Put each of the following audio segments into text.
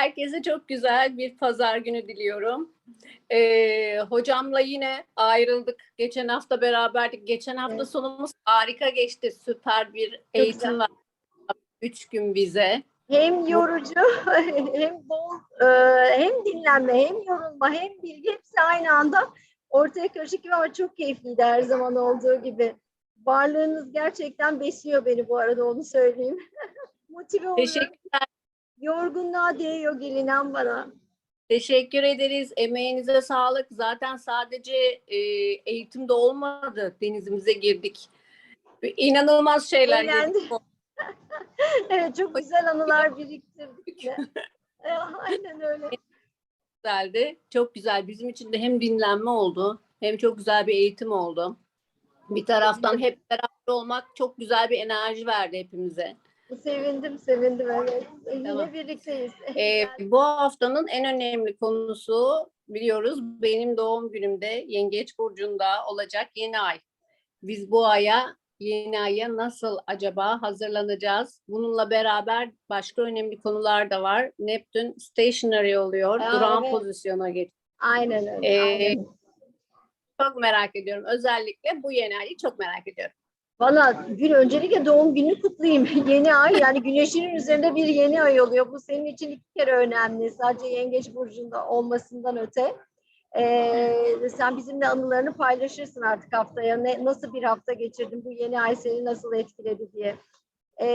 Herkese çok güzel bir pazar günü diliyorum. Ee, hocamla yine ayrıldık. Geçen hafta beraberdik. Geçen hafta Evet. sonumuz harika geçti. Süper bir eğitim güzel. var. Üç gün bize. Hem yorucu hem bol e, hem dinlenme hem yorulma hem bilgi hepsi aynı anda ortaya karışık gibi ama çok keyifliydi her zaman olduğu gibi. Varlığınız gerçekten besliyor beni bu arada onu söyleyeyim. Motive oluyorum. Teşekkürler. Yorgunluğa değiyor gelinen bana. Teşekkür ederiz. Emeğinize sağlık. Zaten sadece e, eğitimde olmadı. Denizimize girdik. İnanılmaz şeyler Eğlendik. evet çok güzel anılar biriktirdik. E, Aynen öyle. güzeldi. Çok güzel. Bizim için de hem dinlenme oldu hem çok güzel bir eğitim oldu. Bir taraftan hep beraber olmak çok güzel bir enerji verdi hepimize. Sevindim, sevindim evet. E, Yine Tamam. birlikteyiz. Ee, bu haftanın en önemli konusu biliyoruz benim doğum günümde Yengeç Burcu'nda olacak yeni ay. Biz bu aya yeni aya nasıl acaba hazırlanacağız? Bununla beraber başka önemli konular da var. Neptün stationary oluyor. Aa, Duran evet. pozisyona geçiyor. Aynen öyle. Ee, aynen. Çok merak ediyorum. Özellikle bu yeni ayı çok merak ediyorum. Valla gün öncelikle doğum gününü kutlayayım. yeni ay yani güneşin üzerinde bir yeni ay oluyor. Bu senin için iki kere önemli. Sadece Yengeç Burcu'nda olmasından öte. Ee, sen bizimle anılarını paylaşırsın artık haftaya. Ne, nasıl bir hafta geçirdin? Bu yeni ay seni nasıl etkiledi diye. Ee,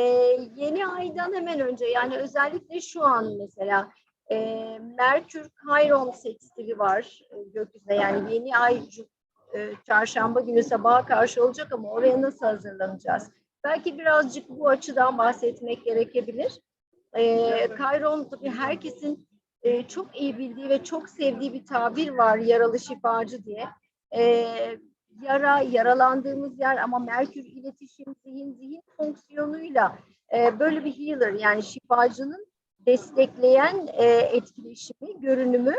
yeni aydan hemen önce yani özellikle şu an mesela e, Merkür Chiron sekstili var e, gökyüzünde. Yani yeni ay e, çarşamba günü sabaha karşı olacak ama oraya nasıl hazırlanacağız? Belki birazcık bu açıdan bahsetmek gerekebilir. E, tabii herkesin e, çok iyi bildiği ve çok sevdiği bir tabir var yaralı şifacı diye. E, yara, yaralandığımız yer ama Merkür iletişim, zihin, zihin fonksiyonuyla böyle bir healer yani şifacının destekleyen etkileşimi, görünümü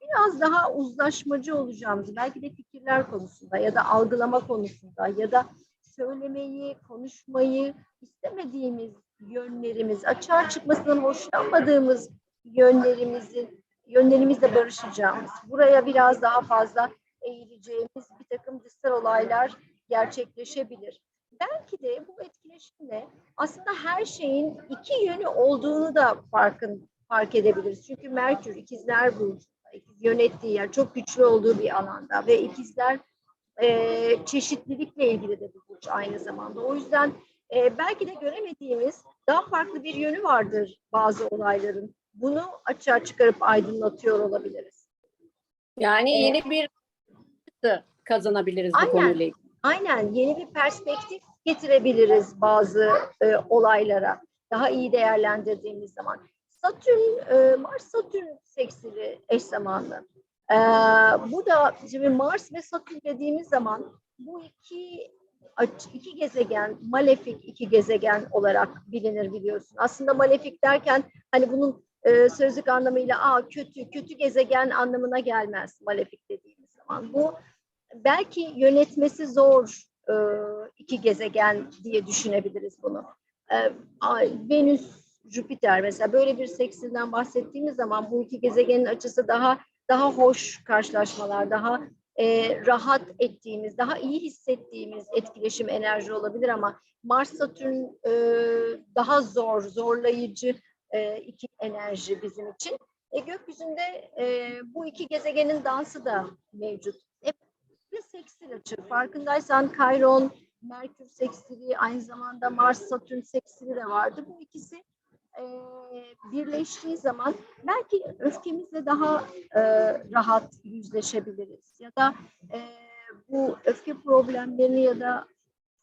biraz daha uzlaşmacı olacağımız, belki de fikirler konusunda ya da algılama konusunda ya da söylemeyi, konuşmayı istemediğimiz yönlerimiz, açığa çıkmasından hoşlanmadığımız yönlerimizin yönlerimizle barışacağımız, buraya biraz daha fazla eğileceğimiz bir takım dışsal olaylar gerçekleşebilir. Belki de bu etkileşimle aslında her şeyin iki yönü olduğunu da farkın fark edebiliriz. Çünkü Merkür ikizler burcunda, ikiz yönettiği yer çok güçlü olduğu bir alanda ve ikizler e, çeşitlilikle ilgili de bir burç aynı zamanda. O yüzden e, belki de göremediğimiz daha farklı bir yönü vardır bazı olayların. Bunu açığa çıkarıp aydınlatıyor olabiliriz. Yani yeni bir kazanabiliriz bu Aynen. konuyla ilgili. Aynen yeni bir perspektif getirebiliriz bazı e, olaylara daha iyi değerlendirdiğimiz zaman. Satürn, e, Mars Satürn seksili eş zamanlı. E, bu da şimdi Mars ve Satürn dediğimiz zaman bu iki iki gezegen malefik iki gezegen olarak bilinir biliyorsun. Aslında malefik derken hani bunun e, sözlük anlamıyla aa kötü kötü gezegen anlamına gelmez malefik dediğimiz zaman. Bu belki yönetmesi zor e, iki gezegen diye düşünebiliriz bunu. E, Venüs, Jüpiter mesela böyle bir seksilden bahsettiğimiz zaman bu iki gezegenin açısı daha daha hoş karşılaşmalar, daha e, rahat ettiğimiz, daha iyi hissettiğimiz etkileşim enerji olabilir ama Mars Satürn e, daha zor, zorlayıcı e, iki enerji bizim için. E, gökyüzünde e, bu iki gezegenin dansı da mevcut. Hep ve seksil açı. Farkındaysan Chiron, Merkür seksili, aynı zamanda Mars, Satürn seksili de vardı. Bu ikisi e, birleştiği zaman belki öfkemizle daha e, rahat yüzleşebiliriz. Ya da e, bu öfke problemlerini ya da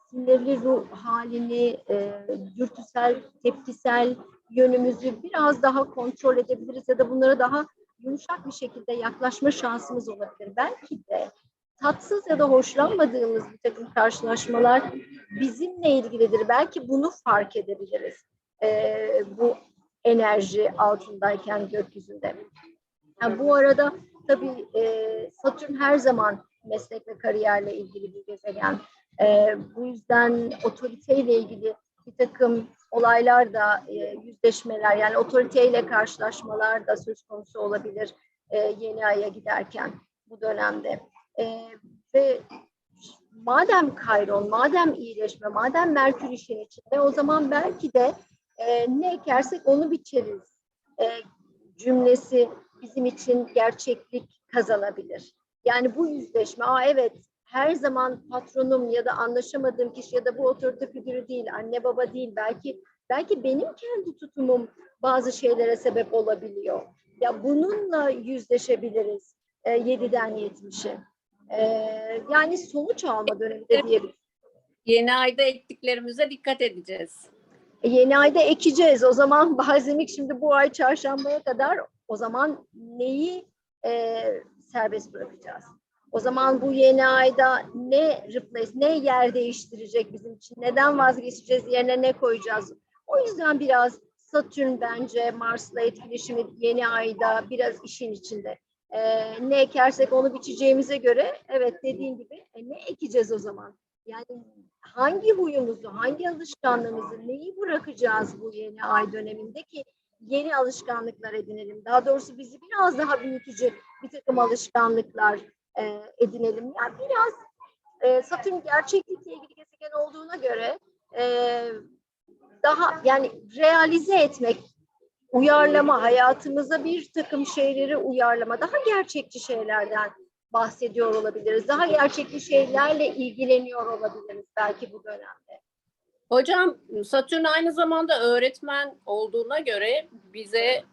sinirli ruh halini, e, dürtüsel, tepkisel yönümüzü biraz daha kontrol edebiliriz ya da bunlara daha yumuşak bir şekilde yaklaşma şansımız olabilir. Belki de tatsız ya da hoşlanmadığımız bir takım karşılaşmalar bizimle ilgilidir. Belki bunu fark edebiliriz. Bu enerji altındayken gökyüzünde. Yani bu arada tabii e, Satürn her zaman meslek ve kariyerle ilgili bir gezegen. E, bu yüzden otoriteyle ilgili bir takım olaylar da e, yüzleşmeler yani otoriteyle karşılaşmalar da söz konusu olabilir e, yeni aya giderken bu dönemde. E, ve madem Kayron, madem iyileşme, madem Merkür işin içinde o zaman belki de e, ne ekersek onu biçeriz e, cümlesi bizim için gerçeklik kazanabilir. Yani bu yüzleşme, aa evet her zaman patronum ya da anlaşamadığım kişi ya da bu otorite figürü değil, anne baba değil, belki belki benim kendi tutumum bazı şeylere sebep olabiliyor. Ya bununla yüzleşebiliriz e, 7'den 70'e. E, yani sonuç alma döneminde diyebiliriz. Yeni ayda ektiklerimize dikkat edeceğiz. E, Yeni ayda ekeceğiz. O zaman Balzamik şimdi bu ay çarşambaya kadar o zaman neyi e, serbest bırakacağız? O zaman bu yeni ayda ne replace, ne yer değiştirecek bizim için? Neden vazgeçeceğiz? Yerine ne koyacağız? O yüzden biraz Satürn bence Mars'la etkileşimi yeni ayda biraz işin içinde. E, ne ekersek onu biçeceğimize göre evet dediğin gibi e, ne ekeceğiz o zaman? Yani hangi huyumuzu, hangi alışkanlığımızı, neyi bırakacağız bu yeni ay döneminde ki yeni alışkanlıklar edinelim. Daha doğrusu bizi biraz daha büyütücü bir takım alışkanlıklar e, edinelim. Yani biraz e, Satürn gerçeklikle ilgili gezegen olduğuna göre e, daha yani realize etmek, uyarlama, hayatımıza bir takım şeyleri uyarlama, daha gerçekçi şeylerden bahsediyor olabiliriz. Daha gerçekçi şeylerle ilgileniyor olabiliriz belki bu dönemde. Hocam Satürn aynı zamanda öğretmen olduğuna göre bize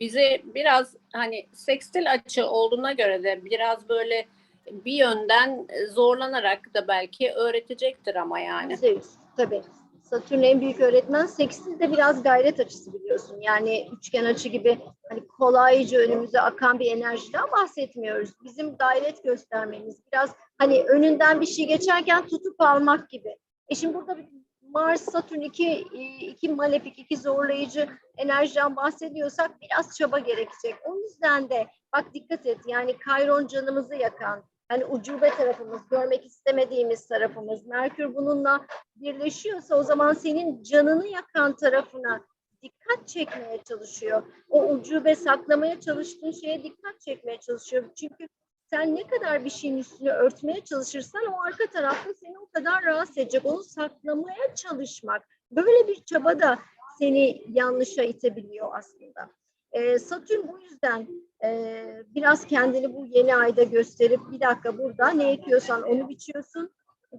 bize biraz hani sekstil açı olduğuna göre de biraz böyle bir yönden zorlanarak da belki öğretecektir ama yani. Yüz, tabii. Satürn en büyük öğretmen. Seksil de biraz gayret açısı biliyorsun. Yani üçgen açı gibi hani kolayca önümüze akan bir enerjiden bahsetmiyoruz. Bizim gayret göstermemiz biraz hani önünden bir şey geçerken tutup almak gibi. E şimdi burada bir Mars, Satürn iki, iki malefik, iki zorlayıcı enerjiden bahsediyorsak biraz çaba gerekecek. O yüzden de bak dikkat et yani Kayron canımızı yakan, hani ucube tarafımız, görmek istemediğimiz tarafımız. Merkür bununla birleşiyorsa o zaman senin canını yakan tarafına dikkat çekmeye çalışıyor. O ucube saklamaya çalıştığın şeye dikkat çekmeye çalışıyor. Çünkü sen ne kadar bir şeyin üstünü örtmeye çalışırsan o arka tarafta seni o kadar rahatsız edecek. Onu saklamaya çalışmak. Böyle bir çaba da seni yanlışa itebiliyor aslında. Ee, Satürn bu yüzden e, biraz kendini bu yeni ayda gösterip bir dakika burada ne ekiyorsan onu biçiyorsun.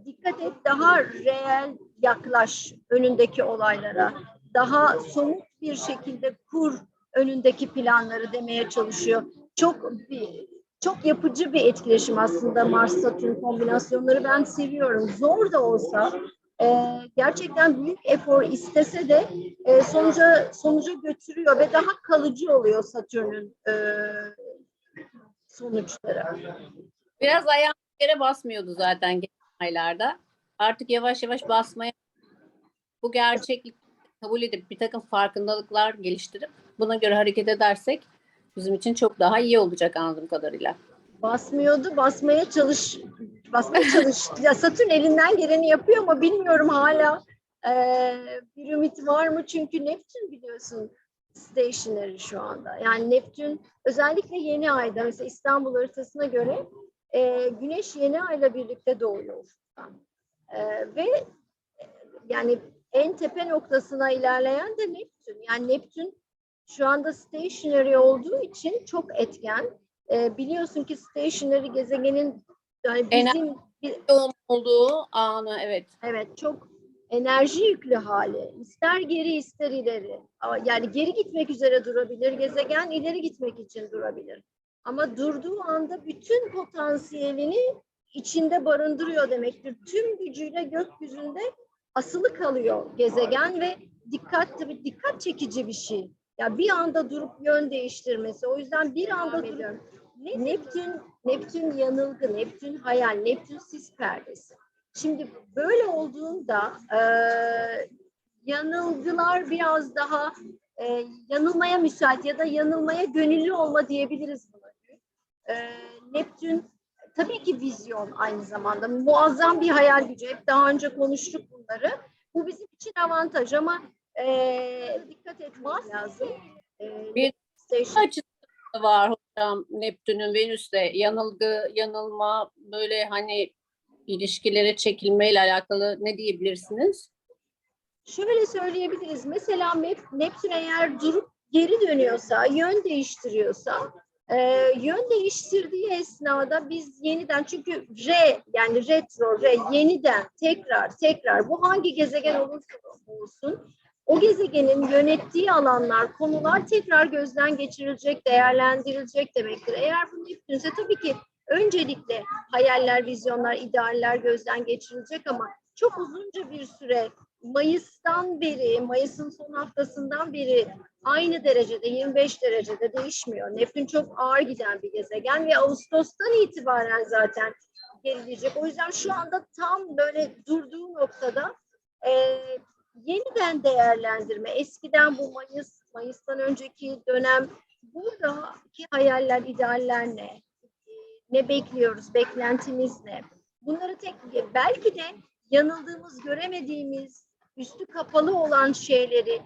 Dikkat et daha reel yaklaş önündeki olaylara. Daha somut bir şekilde kur önündeki planları demeye çalışıyor. Çok bir çok yapıcı bir etkileşim aslında Mars-Satürn kombinasyonları ben seviyorum. Zor da olsa e, gerçekten büyük efor istese de e, sonuca sonuca götürüyor ve daha kalıcı oluyor Satürn'ün e, sonuçları. Biraz ayağım yere basmıyordu zaten geçen aylarda. Artık yavaş yavaş basmaya bu gerçeklik kabul edip bir takım farkındalıklar geliştirip buna göre hareket edersek bizim için çok daha iyi olacak anladığım kadarıyla. Basmıyordu, basmaya çalış, basmaya çalış. ya Satürn elinden geleni yapıyor ama bilmiyorum hala e, bir ümit var mı? Çünkü Neptün biliyorsun stationary şu anda. Yani Neptün özellikle yeni ayda mesela İstanbul haritasına göre e, Güneş yeni ayla birlikte doğuyor. E, ve yani en tepe noktasına ilerleyen de Neptün. Yani Neptün şu anda stationary olduğu için çok etken. E, biliyorsun ki stationary gezegenin yani bizim bi- Yoğun olduğu anı evet. evet çok enerji yüklü hali. İster geri ister ileri. Yani geri gitmek üzere durabilir. Gezegen ileri gitmek için durabilir. Ama durduğu anda bütün potansiyelini içinde barındırıyor demektir. Tüm gücüyle gökyüzünde asılı kalıyor gezegen ve dikkat tabii dikkat çekici bir şey. Ya bir anda durup yön değiştirmesi. O yüzden bir anda durup Neptün Neptün yanılgı, Neptün hayal, Neptün sis perdesi. Şimdi böyle olduğunda e, yanılgılar biraz daha e, yanılmaya müsait ya da yanılmaya gönüllü olma diyebiliriz buna. E, Neptün tabii ki vizyon aynı zamanda muazzam bir hayal gücü. Hep daha önce konuştuk bunları. Bu bizim için avantaj ama Ee, dikkat etmek lazım. Ee, Bir- açısı var hocam Neptün'ün Venüs'te yanılgı, yanılma böyle hani ilişkilere çekilmeyle alakalı ne diyebilirsiniz? Şöyle söyleyebiliriz. Mesela Nep- Neptün eğer durup geri dönüyorsa, yön değiştiriyorsa, e, yön değiştirdiği esnada biz yeniden çünkü re yani retro, re yeniden, tekrar, tekrar bu hangi gezegen olursa olsun o gezegenin yönettiği alanlar, konular tekrar gözden geçirilecek, değerlendirilecek demektir. Eğer bu Neptünse tabii ki öncelikle hayaller, vizyonlar, idealler gözden geçirilecek ama çok uzunca bir süre Mayıs'tan beri, Mayıs'ın son haftasından beri aynı derecede 25 derecede değişmiyor. Neptün çok ağır giden bir gezegen ve Ağustos'tan itibaren zaten gerileyecek. O yüzden şu anda tam böyle durduğu noktada e, yeniden değerlendirme. Eskiden bu Mayıs, Mayıs'tan önceki dönem buradaki hayaller, idealler ne? Ne bekliyoruz? Beklentimiz ne? Bunları tek belki de yanıldığımız, göremediğimiz, üstü kapalı olan şeyleri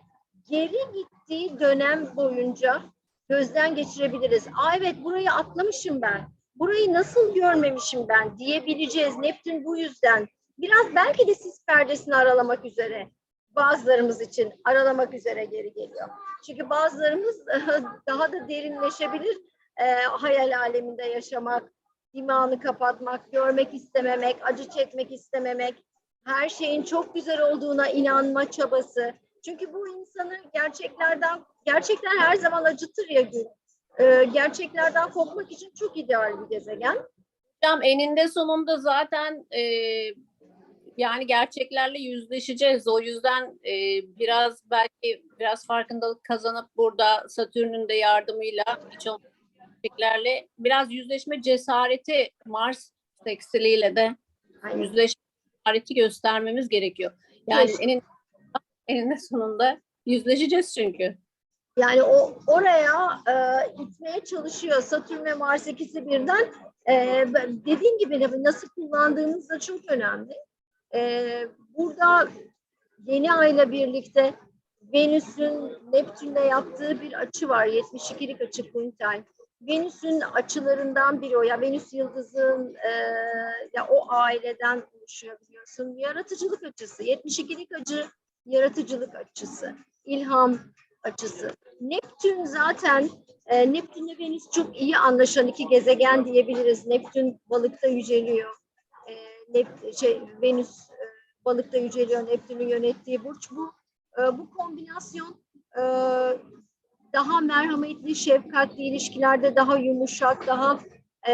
geri gittiği dönem boyunca gözden geçirebiliriz. Aa evet burayı atlamışım ben. Burayı nasıl görmemişim ben diyebileceğiz. Neptün bu yüzden biraz belki de sis perdesini aralamak üzere bazılarımız için aralamak üzere geri geliyor. Çünkü bazılarımız daha da derinleşebilir. Ee, hayal aleminde yaşamak, dimağını kapatmak, görmek istememek, acı çekmek istememek, her şeyin çok güzel olduğuna inanma çabası. Çünkü bu insanı gerçeklerden, gerçekler her zaman acıtır ya Gül. Ee, gerçeklerden kopmak için çok ideal bir gezegen. Hocam eninde sonunda zaten e, yani gerçeklerle yüzleşeceğiz. O yüzden e, biraz belki biraz farkındalık kazanıp burada Satürn'ün de yardımıyla gerçeklerle biraz yüzleşme cesareti Mars seksiliyle de Aynen. yüzleşme cesareti göstermemiz gerekiyor. Yani Keşke. eninde, eninde sonunda yüzleşeceğiz çünkü. Yani o oraya e, itmeye çalışıyor Satürn ve Mars ikisi birden. E, dediğim gibi nasıl kullandığımız da çok önemli. E, burada yeni ayla birlikte Venüs'ün Neptün'le yaptığı bir açı var. 72'lik açı quintile. Venüs'ün açılarından biri o. Ya Venüs yıldızın e, ya o aileden oluşuyor biliyorsun. Yaratıcılık açısı. 72'lik açı yaratıcılık açısı. ilham açısı. Neptün zaten e, Neptün'le Venüs çok iyi anlaşan iki gezegen diyebiliriz. Neptün balıkta yüceliyor. E, Nep- şey Venüs e, balıkta yüceliyor. Neptün'ün yönettiği burç bu. E, bu kombinasyon e, daha merhametli, şefkatli ilişkilerde daha yumuşak, daha e,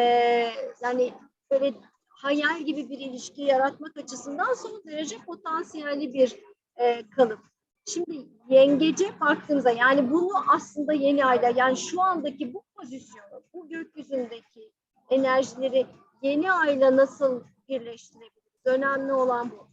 yani böyle hayal gibi bir ilişki yaratmak açısından son derece potansiyelli bir e, kalıp. Şimdi yengece baktığımızda yani bunu aslında yeni ayda yani şu andaki bu pozisyonu, bu gökyüzündeki enerjileri yeni ayla nasıl birleştirebiliriz? Önemli olan bu.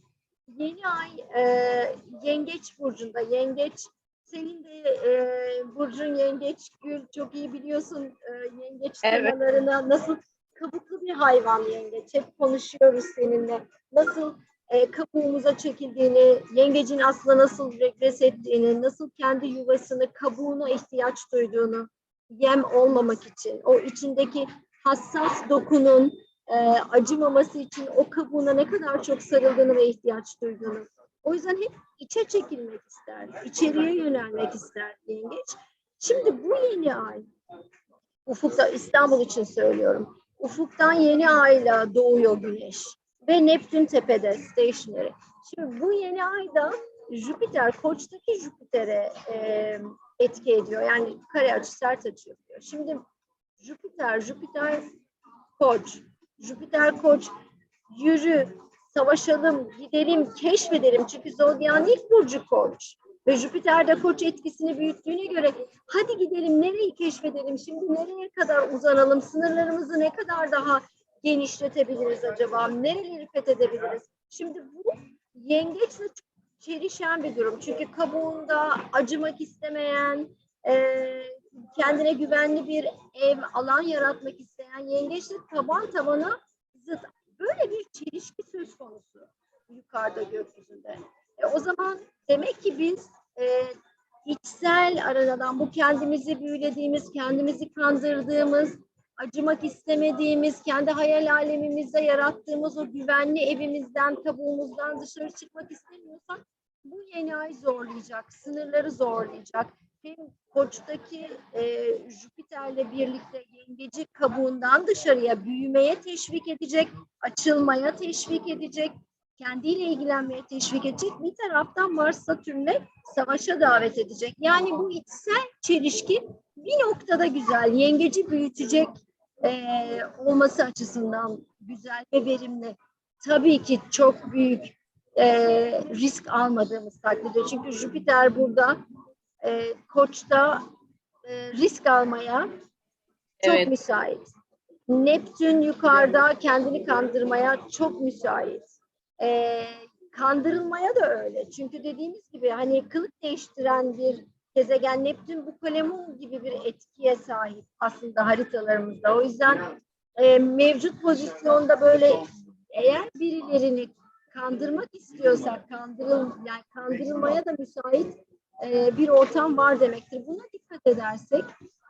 Yeni ay e, yengeç burcunda, yengeç senin de e, burcun yengeç gül çok iyi biliyorsun e, yengeç Evet. temalarına nasıl kabuklu bir hayvan yengeç. Hep konuşuyoruz seninle. Nasıl e, kabuğumuza çekildiğini, yengecin aslında nasıl regres ettiğini, nasıl kendi yuvasını, kabuğuna ihtiyaç duyduğunu, yem olmamak için, o içindeki hassas dokunun e, acımaması için o kabuğuna ne kadar çok sarıldığını ve ihtiyaç duyduğunu. O yüzden hep içe çekilmek ister, içeriye yönelmek ister yengeç. Şimdi bu yeni ay, ufukta İstanbul için söylüyorum, ufuktan yeni ayla doğuyor güneş ve Neptün tepede stationary. Şimdi bu yeni ayda Jüpiter, Koç'taki Jüpiter'e e, etki ediyor. Yani kare açı, sert açı yapıyor. Şimdi Jüpiter, Jüpiter Koç, Jüpiter Koç yürü, savaşalım, gidelim, keşfedelim. Çünkü Zodya'nın ilk burcu Koç. Ve Jüpiter de Koç etkisini büyüttüğüne göre hadi gidelim nereyi keşfedelim, şimdi nereye kadar uzanalım, sınırlarımızı ne kadar daha genişletebiliriz acaba? Nereleri fethedebiliriz? Şimdi bu yengeçle çelişen bir durum. Çünkü kabuğunda acımak istemeyen, e, kendine güvenli bir ev, alan yaratmak isteyen yengeçle taban tabana zıt. Böyle bir çelişki söz konusu yukarıda gökyüzünde. E, o zaman demek ki biz e, içsel aradan bu kendimizi büyülediğimiz, kendimizi kandırdığımız, acımak istemediğimiz, kendi hayal alemimizde yarattığımız o güvenli evimizden, kabuğumuzdan dışarı çıkmak istemiyorsak bu yeni ay zorlayacak, sınırları zorlayacak. Hem koçtaki e, Jüpiter'le birlikte yengeci kabuğundan dışarıya büyümeye teşvik edecek, açılmaya teşvik edecek, kendiyle ilgilenmeye teşvik edecek. Bir taraftan Mars Satürn'le savaşa davet edecek. Yani bu içsel çelişki bir noktada güzel, yengeci büyütecek e, olması açısından güzel ve verimli. Tabii ki çok büyük e, risk almadığımız takdirde. Çünkü Jüpiter burada e, Koç'ta e, risk almaya çok Evet. müsait. Neptün yukarıda kendini kandırmaya çok müsait. E, kandırılmaya da öyle. Çünkü dediğimiz gibi hani kılık değiştiren bir gezegen Neptün bu kalemun gibi bir etkiye sahip aslında haritalarımızda. O yüzden e, mevcut pozisyonda böyle eğer birilerini kandırmak istiyorsak kandırıl yani kandırılmaya da müsait e, bir ortam var demektir. Buna dikkat edersek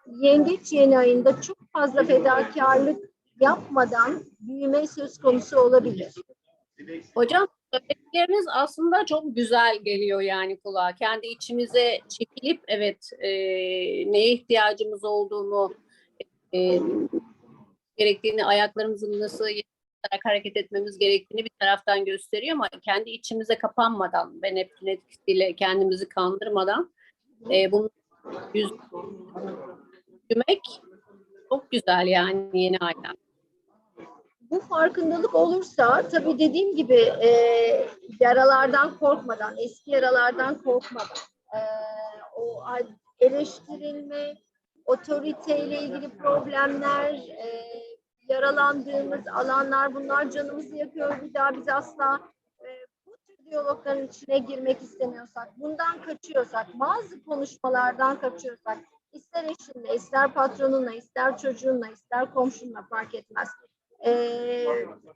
yengeç yeni ayında çok fazla fedakarlık yapmadan büyüme söz konusu olabilir. Hocam söyledikleriniz aslında çok güzel geliyor yani kulağa. Kendi içimize çekilip evet e, neye ihtiyacımız olduğunu e, gerektiğini ayaklarımızın nasıl yaparak hareket etmemiz gerektiğini bir taraftan gösteriyor ama kendi içimize kapanmadan ve Neptün etkisiyle kendimizi kandırmadan e, bunu yüz yürümek çok güzel yani yeni aydan. bu farkındalık olursa tabii dediğim gibi e, yaralardan korkmadan, eski yaralardan korkmadan, e, o eleştirilme, otoriteyle ilgili problemler, e, yaralandığımız alanlar bunlar canımızı yakıyor. Bir daha biz asla e, bu tür diyalogların içine girmek istemiyorsak, bundan kaçıyorsak, bazı konuşmalardan kaçıyorsak, ister eşinle, ister patronunla, ister çocuğunla, ister komşunla fark etmez e,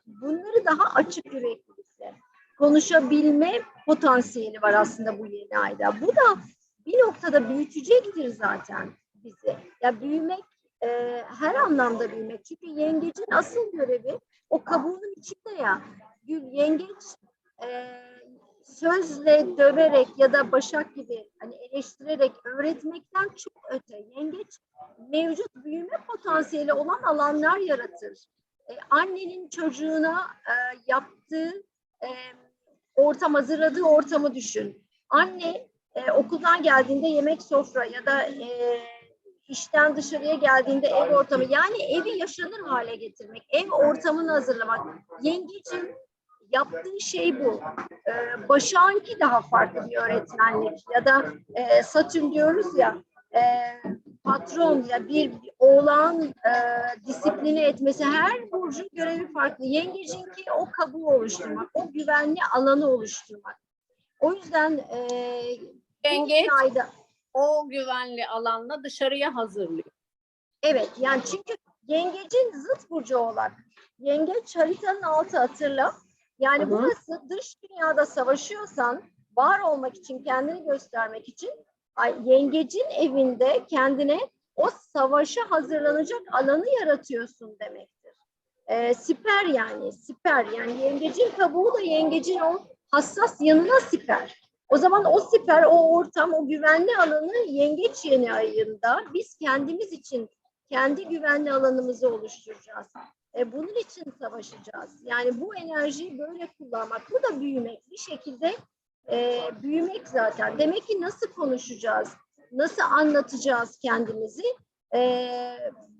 bunları daha açık yüreklilikle konuşabilme potansiyeli var aslında bu yeni ayda. Bu da bir noktada büyütecektir zaten bizi. Ya büyümek e, her anlamda büyümek. Çünkü yengecin asıl görevi o kabuğunun içinde ya. Gül yengeç e, sözle döverek ya da başak gibi hani eleştirerek öğretmekten çok öte. Yengeç mevcut büyüme potansiyeli olan alanlar yaratır e, annenin çocuğuna e, yaptığı e, ortam hazırladığı ortamı düşün. Anne e, okuldan geldiğinde yemek sofra ya da e, işten dışarıya geldiğinde ev ortamı yani evi yaşanır hale getirmek, ev ortamını hazırlamak. Yengecim yaptığı şey bu. E, Başak'ınki daha farklı bir öğretmenlik ya da e, Satürn diyoruz ya e, patron ya bir oğlan e, disipline etmesi her burcun görevi farklı. Yengecinki o kabuğu oluşturmak, o güvenli alanı oluşturmak. O yüzden e, Yengeç ayda o güvenli alanla dışarıya hazırlıyor. evet yani çünkü yengecin zıt burcu oğlak. Yengeç haritanın altı hatırla. Yani hı. burası dış dünyada savaşıyorsan var olmak için kendini göstermek için yengecin evinde kendine o savaşa hazırlanacak alanı yaratıyorsun demektir. Ee, siper yani siper yani yengecin kabuğu da yengecin o hassas yanına siper. O zaman o siper, o ortam, o güvenli alanı yengeç yeni ayında biz kendimiz için kendi güvenli alanımızı oluşturacağız. E, bunun için savaşacağız. Yani bu enerjiyi böyle kullanmak, bu da büyümek. Bir şekilde e, büyümek zaten. Demek ki nasıl konuşacağız, nasıl anlatacağız kendimizi? E,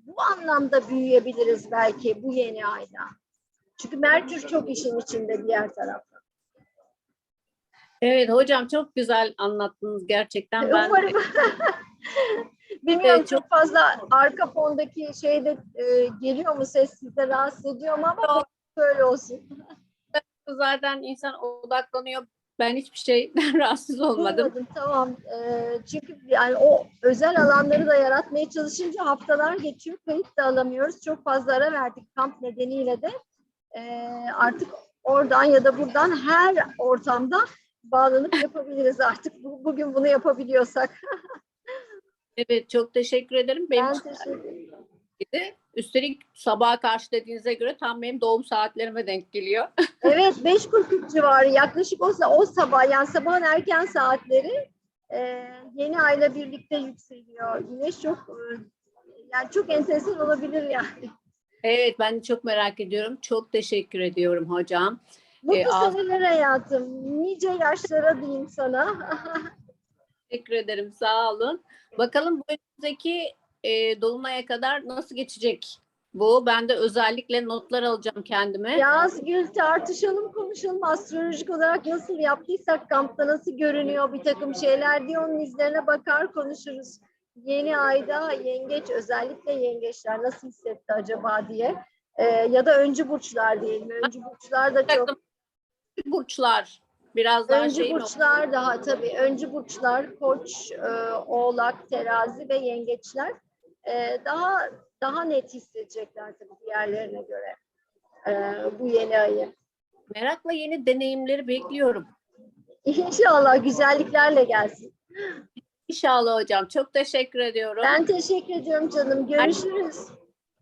bu anlamda büyüyebiliriz belki bu yeni ayda. Çünkü Merkür çok işin içinde diğer tarafta. Evet hocam çok güzel anlattınız gerçekten. Ben Umarım. Bilmiyorum Evet, çok fazla arka fondaki şeyde e, geliyor mu ses size rahatsız ediyor mu ama böyle olsun. zaten insan odaklanıyor. Ben hiçbir şeyden rahatsız olmadım. Duymadım, tamam. Ee, çünkü yani o özel alanları da yaratmaya çalışınca haftalar geçiyor. Kayıt da alamıyoruz. Çok fazla ara verdik kamp nedeniyle de. Ee, artık oradan ya da buradan her ortamda bağlanıp yapabiliriz artık. Bu- Bugün bunu yapabiliyorsak. Evet çok teşekkür ederim. Benim Ben teşekkür ederim. de. Üstelik sabaha karşı dediğinize göre tam benim doğum saatlerime denk geliyor. Evet 5.43 civarı yaklaşık o, o sabah yani sabahın erken saatleri e, yeni ayla birlikte yükseliyor. Güneş çok e, yani çok enteresan olabilir yani. Evet ben de çok merak ediyorum. Çok teşekkür ediyorum hocam. Mutlu E, az- seneler hayatım. Nice yaşlara diyeyim sana. Teşekkür ederim. Sağ olun. Bakalım bu önümüzdeki e, dolunaya kadar nasıl geçecek bu? Ben de özellikle notlar alacağım kendime. Yaz Gül tartışalım konuşalım astrolojik olarak nasıl yaptıysak kampta nasıl görünüyor bir takım şeyler diye onun izlerine bakar konuşuruz. Yeni ayda yengeç özellikle yengeçler nasıl hissetti acaba diye Ee, ya da öncü burçlar diyelim. Öncü burçlar da çok Burçlar biraz daha öncü şey mi? burçlar daha tabii öncü burçlar koç, e, oğlak, terazi ve yengeçler e, daha daha net hissedecekler tabii diğerlerine göre e, bu yeni ayı. Merakla yeni deneyimleri bekliyorum. İnşallah güzelliklerle gelsin. İnşallah hocam. Çok teşekkür ediyorum. Ben teşekkür ediyorum canım. Görüşürüz.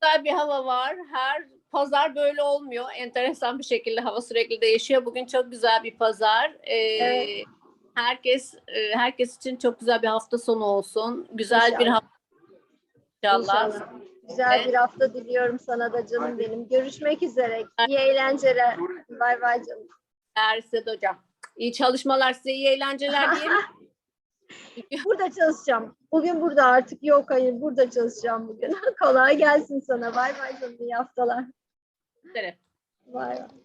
Güzel bir hava var. Her pazar böyle olmuyor. Enteresan bir şekilde hava sürekli değişiyor. Bugün çok güzel bir pazar. Ee, Evet. Herkes e, herkes için çok güzel bir hafta sonu olsun. Güzel bir İnşallah. hafta inşallah. İnşallah. Güzel Evet. bir hafta diliyorum sana da canım benim. Görüşmek üzere. İyi eğlenceler. Bay bay canım. Erset hocam. İyi çalışmalar size, iyi eğlenceler diyelim. burada çalışacağım. Bugün burada artık yok hayır burada çalışacağım bugün. Kolay gelsin sana. Bay bay canım iyi haftalar. Evet. Bay bay.